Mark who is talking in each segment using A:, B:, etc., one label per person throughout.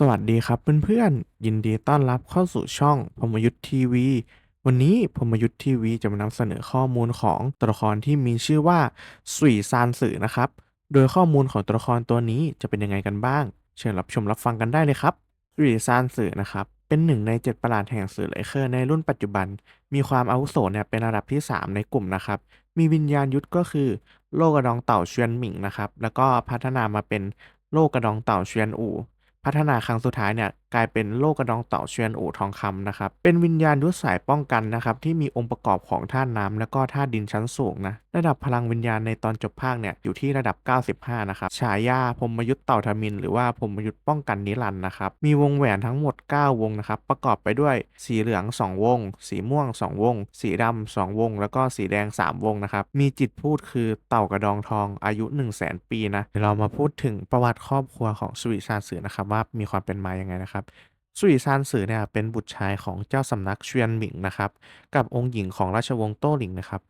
A: สวัสดีครับเพื่อนๆ ยินดีต้อนรับเข้าสู่ช่องพมยุทธ์ทีวี วันนี้พมยุทธ์ทีวีจะมานำเสนอข้อมูลของตัวละครที่มีชื่อว่าสุยซานสื่อนะครับ โดยข้อมูลของตัวละครตัวนี้จะเป็นยังไงกันบ้าง เชิญรับชมรับฟังกันได้เลยครับสุยซานสื่อนะครับ เป็นหนึ่งในเจ็ดประหลาดแห่งสื่อไลเคอร์ในรุ่นปัจจุบัน มีความอาวุโสเนี่ยเป็นระดับที่ 3 ในกลุ่มนะครับ มีวิญญาณยุทธก็คือ โลกกระดองเต่าเชียนหมิงนะครับ แล้วก็พัฒนามาเป็นโลกกระดองเต่าเชียนอู่ พัฒนาครั้งสุดท้ายเนี่ยกลายเป็นโลกกระดองเต่าเชียนอูทองคำนะครับ เป็นวิญญาณยุสายป้องกันนะครับที่มีองค์ประกอบของธาตุน้ำแล้วก็ธาตุดินชั้นสูงนะ ระดับพลังวิญญาณในตอนจบภาคเนี่ยอยู่ที่ระดับ 95 นะครับ ฉายาพรมยุทธ์เต่าทมิน หรือว่าพรมยุทธ์ป้องกันนิรันด์นะครับ มีวงแหวนทั้งหมด 9 วงนะครับ ประกอบไปด้วยสีเหลือง 2 วง สีม่วง 2 วง สีดำ2วง แล้วก็สีแดง 3 วงนะครับ มีจิตพูดคือเต่ากระดองทองอายุ 1 0 0 0 0แปีนะเดี๋ยวเรามาพูดถึงประวัติครอบครัวของสุริชาสือนะครับว่ามีความเป็นมายังไงนะครับสุริซานสือเนี่ยเป็นบุตรชายของเจ้าสำนักเชียนหมิงนะครับ กับองค์หญิงของราชวงศ์โต้หลิงนะครับ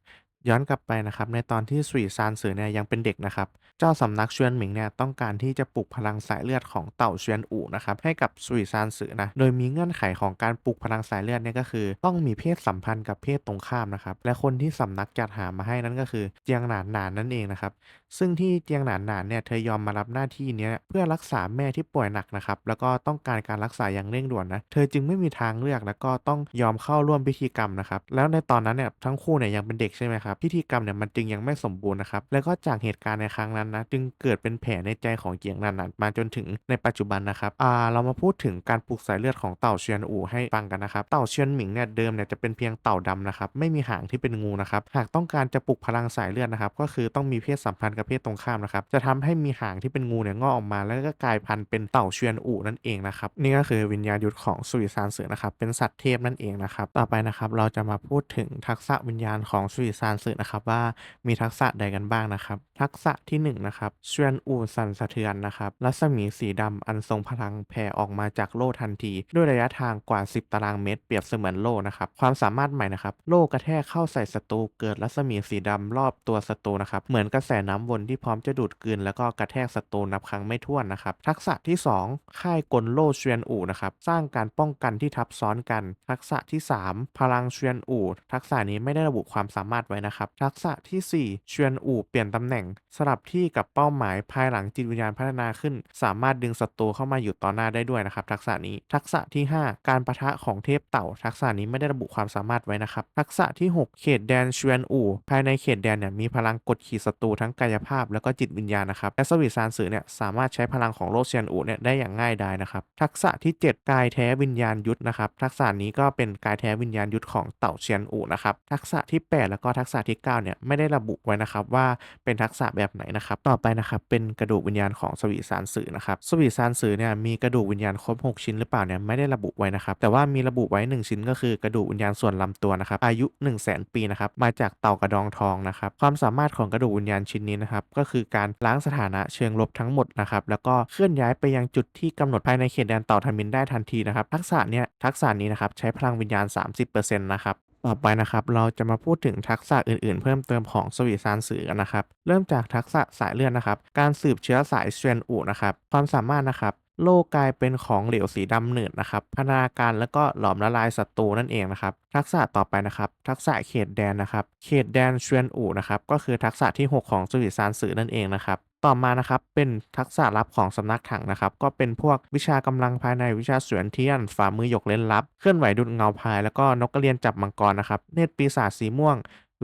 A: ย้อนกลับไปนะครับในตอนที่สุริซานสือเนี่ยยังเป็นเด็กนะครับ เจ้าสำนักเชียนหมิงเนี่ยต้องการที่จะปลุกพลังสายเลือดของเต่าเชียนอู่นะครับให้กับสุริซานสือนะโดยมีเงื่อนไขของการปลุกพลังสายเลือดเนี่ยก็คือ ต้องมีเพศสัมพันธ์กับเพศตรงข้ามนะครับและคนที่สำนักจัดหามาให้นั่นก็คือเจียงหนานหนานนั่นเองนะครับซึ่งที่เจียงหนานหนานเนี่ยเธอยอมมารับหน้าที่เนี้ยเพื่อรักษาแม่ที่ป่วยหนักนะครับแล้วก็ต้องการการรักษาอย่างเร่งด่วนนะเธอจึงไม่มีทางเลือกแล้วก็ต้องยอมเข้าร่วมพิธีกรรมนะครับแล้วในตอนนั้นเนี่ยทั้งคู่เนี่ยยังเป็นเด็กใช่ไหมครับพิธีกรรมเนี่ยมันจึงยังไม่สมบูรณ์นะครับแล้วก็จากเหตุการณ์ในครั้งนั้นนะจึงเกิดเป็นแผลในใจของเจียงหนานหนานมาจนถึงในปัจจุบันนะครับอ่าเรามาพูดถึงการปลูกสายเลือดของเต่าเชียนอู่ให้ฟังกันนะครับเต่าเชียนหมิงเนี่ยเดิมเนี่ยจะเป็นเพียงเต่าดำนะครับไม่มีหางที่เป็นงูนะครับหากต้องการจะปลุกพลังสายเลือดนะครับก็คือต้องมีเพศสัมพันธกับเพศตรงข้ามนะครับ จะทำให้มีหางที่เป็นงูเนี่ยงอกออกมา แล้วก็กลายพันธุ์เป็นเต่าเชียนอูนั่นเองนะครับ นี่ก็คือวิญญาณยุทธของสุริซานเสือนะครับ เป็นสัตว์เทพนั่นเองนะครับ ต่อไปนะครับเราจะมาพูดถึงทักษะวิญญาณของสุริซานเสือนะครับว่ามีทักษะใดกันบ้างนะครับ ทักษะที่หนึ่งนะครับเชียนอูสั่นสะเทือนนะครับ รัศมีสีดำอันทรงพลังแผ่ออกมาจากโล่ทันที ด้วยระยะทางกว่า 10 ตารางเมตร เปรียบเสมือนโล่นะครับ ความสามารถใหม่นะครับ โล่กระแทกเข้าใส่ศัตรูเกิดรัศมีสีดำรอบตัวศัตรูนะครับ เหมือนกระแสน้ำวนที่พร้อมจะดูดกลืนแล้วก็กระแทกศัตรูนับครั้งไม่ถ้วนนะครับ ทักษะที่ 2 ค่ายกลโล่เชียนอูนะครับ สร้างการป้องกันที่ทับซ้อนกัน ทักษะที่ 3 พลังเชียนอูทักษะนี้ไม่ได้ระบุความสามารถไว้นะครับ ทักษะทีสี่4เชียนอูเปลี่ยนตำแหน่งสลับที่กับเป้าหมายภายหลังจิตวิญญาณพัฒนาขึ้น สามารถดึงศัตรูเข้ามาอยู่ต่อหน้าได้ด้วยนะครับ ทักษะนี้ทักษะที่ 5 การประทะของเทพเต่า ทักษะนี้ไม่ได้ระบุความสามารถไว้นะครับ ทักษะที่ 6 เขตแดนเชียนอู่ภายในเขตแดนเนี่ยมีพลังกดขี่ศัตรูทั้งกายภาพแล้วก็จิตวิญญาณนะครับและสวิซานสือเนี่ยสามารถใช้พลังของโลกเชียนอู่เนี่ยได้อย่างง่ายดายนะครับทักษะที่ 7 กายแท้วิญญาณยุทธนะครับทักษะนี้ก็เป็นกายแท้วิญญาณยุทธของเต่าเชียนอู่นะครับทักษะที่ 8 แล้วก็ทักษะที่9เนี่ยไม่ได้ระบุไว้นะครับว่าเป็นทักษะแบบไหนนะครับต่อไปนะครับเป็นกระดูกวิญญาณของสวีซานสือนะครับสวีซานสือเนี่ยมีกระดูกวิญญาณครบ 6 ชิ้นหรือเปล่าเนี่ยไม่ได้ระบุไว้นะครับแต่ว่ามีระบุไว้ 1 ชิ้นก็คือกระดูกวิญญาณส่วนลำตัวนะครับอายุ 1 0 0 0 0แปีนะครับมาจากเต่ากระดองทองนะครับความสามารถของกระดูกวิญญาณชิ้นนี้นะครับก็คือการล้างสถานะเชิงลบทั้งหมดนะครับแล้วก็เคลื่อนย้ายไปยังจุดที่กำหนดภายในเขตแดนเต่าทมินได้ทันทีนะครับทักษะเนี่ยทักษะนี้นะครับใช้พลังวิญญาณ 30%นะครับ ต่อไปนะครับ เราจะมาพูดถึงทักษะอื่นๆ เพิ่มเติมของสวีซานสือกันนะครับ เริ่มจากทักษะสายเลือดนะครับ การสืบเชื้อสายเชียนอูนะครับ ความสามารถนะครับ โลกกลายเป็นของเหลวสีดำหนืดนะครับ พัฒนาการแล้วก็หลอมละลายศัตรูนั่นเองนะครับ ทักษะต่อไปนะครับ ทักษะเขตแดนนะครับ เขตแดนเชียนอูนะครับ ก็คือทักษะที่ 6 ของสวีซานสือนั่นเองนะครับ ต่อมานะครับ เป็นทักษะลับของสำนักถังนะครับ ก็เป็นพวกวิชากำลังภายในวิชาเสวนเทียน ฝ่ามือหยกเล่นลับ เคลื่อนไหวดุดเงาพาย แล้วก็นกกระเรียนจับมังกรนะครับ เนตรปีศาจสีม่วง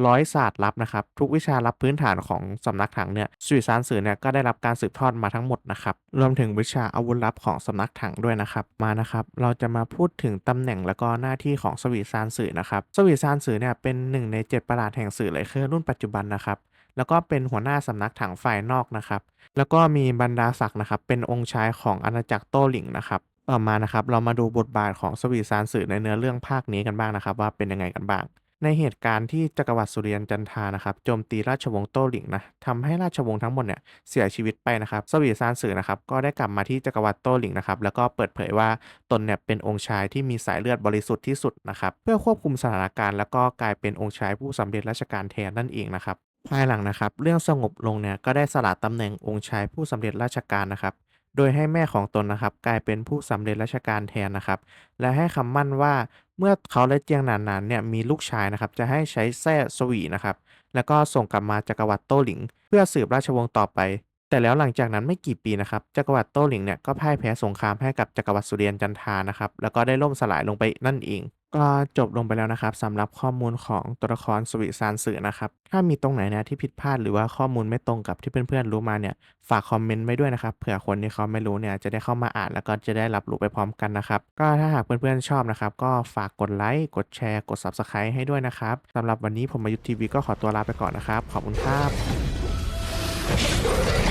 A: ร้อยศาสตร์ลับนะครับ ทุกวิชาลับพื้นฐานของสำนักถังเนี่ยสุริซานสื่อเนี่ยก็ได้รับการสืบทอดมาทั้งหมดนะครับ รวมถึงวิชาอาวุธลับของสำนักถังด้วยนะครับ มานะครับ เราจะมาพูดถึงตำแหน่งและก็หน้าที่ของสวีซานสื่อนะครับสวีซานสื่อเนี่ยเป็นหนึ่งในเจ็ดประหลาดแห่งสื่อเลยคือรุ่นปัจจุบันนะครับแล้วก็เป็นหัวหน้าสำนักถังฝ่ายนอกนะครับ แล้วก็มีบรรดาศักดิ์นะครับ เป็นองค์ชายของอาณาจักรโต้หลิงนะครับ ต่อมานะครับ เรามาดูบทบาทของสวีซานสื่อในเนื้อเรื่องภาคนี้กันบ้างนะครับ ว่าเป็นยังไงกันบ้าง ในเหตุการณ์ที่จักรวรรดิสุริยันจันทานะครับโจมตีราชวงศ์โต้หลิงนะทำให้ราชวงศ์ทั้งหมดเนี่ยเสียชีวิตไปนะครับสวีซานสื่อนะครับก็ได้กลับมาที่จักรวรรดิโต้หลิงนะครับแล้วก็เปิดเผยว่าตนเนี่ยเป็นองค์ชายที่มีสายเลือดบริสุทธิ์ที่สุดนะครับเพื่อควบคุมสถานการณ์แล้วก็กลายเป็นองค์ชายผู้สำเร็จราชการแทนนั่นเองนะครับภายหลังนะครับเรื่องสงบลงเนี่ยก็ได้สละตำแหน่งองค์ชายผู้สำเร็จราชการนะครับ โดยให้แม่ของตนนะครับ กลายเป็นผู้สำเร็จราชการแทนนะครับ และให้คำมั่นว่าเมื่อเขาและเจียงหนานๆเนี่ยมีลูกชายนะครับ จะให้ใช้แส้สวีนะครับ แล้วก็ส่งกลับมาจักรวรรดิโต้หลิง เพื่อสืบราชวงศ์ต่อไป แต่แล้วหลังจากนั้นไม่กี่ปีนะครับจักรวรรดิโต้หลิงเนี่ยก็พ่ายแพ้สงครามให้กับจักรวรรดิสุเรียนจันทานะครับแล้วก็ได้ล่มสลายลงไปนั่นเอง ก็จบลงไปแล้วนะครับสำหรับข้อมูลของตัวละครสวิซานสื่อนะครับ ถ้ามีตรงไหนนะที่ผิดพลาดหรือว่าข้อมูลไม่ตรงกับที่เพื่อนๆรู้มาเนี่ยฝากคอมเมนต์ไว้ด้วยนะครับเผื่อคนที่เขาไม่รู้เนี่ยจะได้เข้ามาอ่านแล้วก็จะได้รับรู้ไปพร้อมกันนะครับ ก็ถ้าหากเพื่อนๆชอบนะครับ ก็ฝากกดไลค์กดแชร์กด Subscribe ให้ด้วยนะครับสำหรับวันนี้ผมมายุทธทีวีก็ขอตัวลาไปก่อนนะครับขอบคุณครับ